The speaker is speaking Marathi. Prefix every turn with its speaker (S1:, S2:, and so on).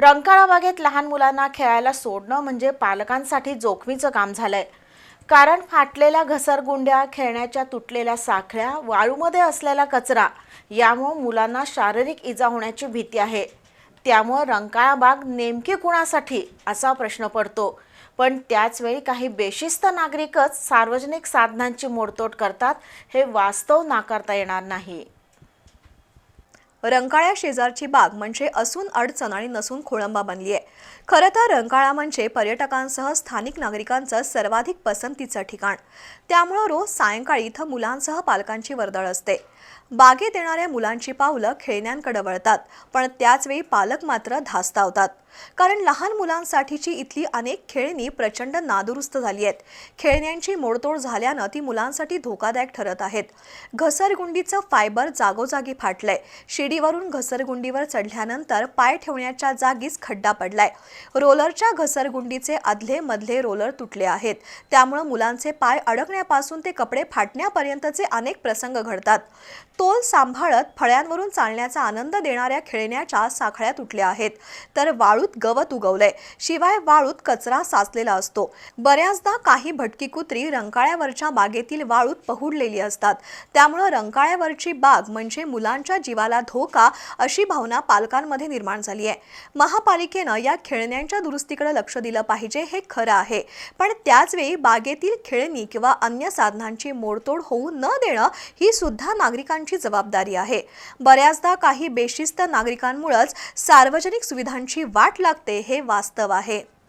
S1: रंकाळा बागेत लहान मुलांना खेळायला सोडणं म्हणजे पालकांसाठी जोखमीचं काम झालंय. कारण फाटलेल्या घसरगुंड्या खेळण्याच्या तुटलेल्या साखळ्या वाळूमध्ये असलेला कचरा यामुळं मुलांना शारीरिक इजा होण्याची भीती आहे. त्यामुळं रंकाळा बाग नेमकी कुणासाठी असा प्रश्न पडतो. पण त्याचवेळी काही बेशिस्त नागरिकच सार्वजनिक साधनांची मोडतोड करतात हे वास्तव नाकारता येणार नाही.
S2: रंकाळ्या शेजारची बाग म्हणजे असून अडचण आणि नसून खोळंबा बनली आहे खरं तर रंकाळा म्हणजे पर्यटकांसह स्थानिक नागरिकांचं सर्वाधिक पसंतीचं ठिकाण. त्यामुळं रोज सायंकाळी इथं मुलांसह पालकांची वर्दळ असते. बागेत येणाऱ्या मुलांची पावलं खेळण्यांकडे वळतात पण त्याचवेळी पालक मात्र धास्तावतात. कारण लहान मुलांसाठीची इथली अनेक खेळणी प्रचंड नादुरुस्त झाली आहेत खेळण्यांची मोडतोड झाल्यानं ती मुलांसाठी धोकादायक ठरत आहेत. घसरगुंडीचं फायबर जागोजागी फाटलंय. शिडीवरून घसरगुंडीवर चढल्यानंतर पाय ठेवण्याच्या जागीच खड्डा पडलाय. रोलरच्या घसरगुंडीचे आदले मधले रोलर तुटले आहेत. त्यामुळे मुलांचे पाय अडकण्यापासून ते कपडे फाटण्यापर्यंतचे अनेक प्रसंग घडतात. तोल सांभाळत फळ्यांवरून चालण्याचा आनंद देणाऱ्या खेळण्याच्या साखळ्या तुटल्या आहेत. तर वाळूत गवत उगवलंय. शिवाय वाळूत कचरा साचलेला असतो. बऱ्याचदा काही भटकी कुत्री रंकाळ्यावरच्या बागेतील वाळूत पहुडलेली असतात. त्यामुळं रंकाळ्यावरची बाग म्हणजे मुलांच्या जीवाला धो हो धोका अशी भावना पालकांमध्ये निर्माण झाली आहे. महापालिकेनं या खेळण्यांच्या दुरुस्तीकडे लक्ष दिलं पाहिजे हे खरं आहे. पण त्याचवेळी बागेतील खेळणी किंवा अन्य साधनांची मोडतोड होऊ न देणं ही सुद्धा नागरिकांची जबाबदारी आहे. बऱ्याचदा काही बेशिस्त नागरिकांमुळेच सार्वजनिक सुविधांची वाट लागते हे वास्तव आहे.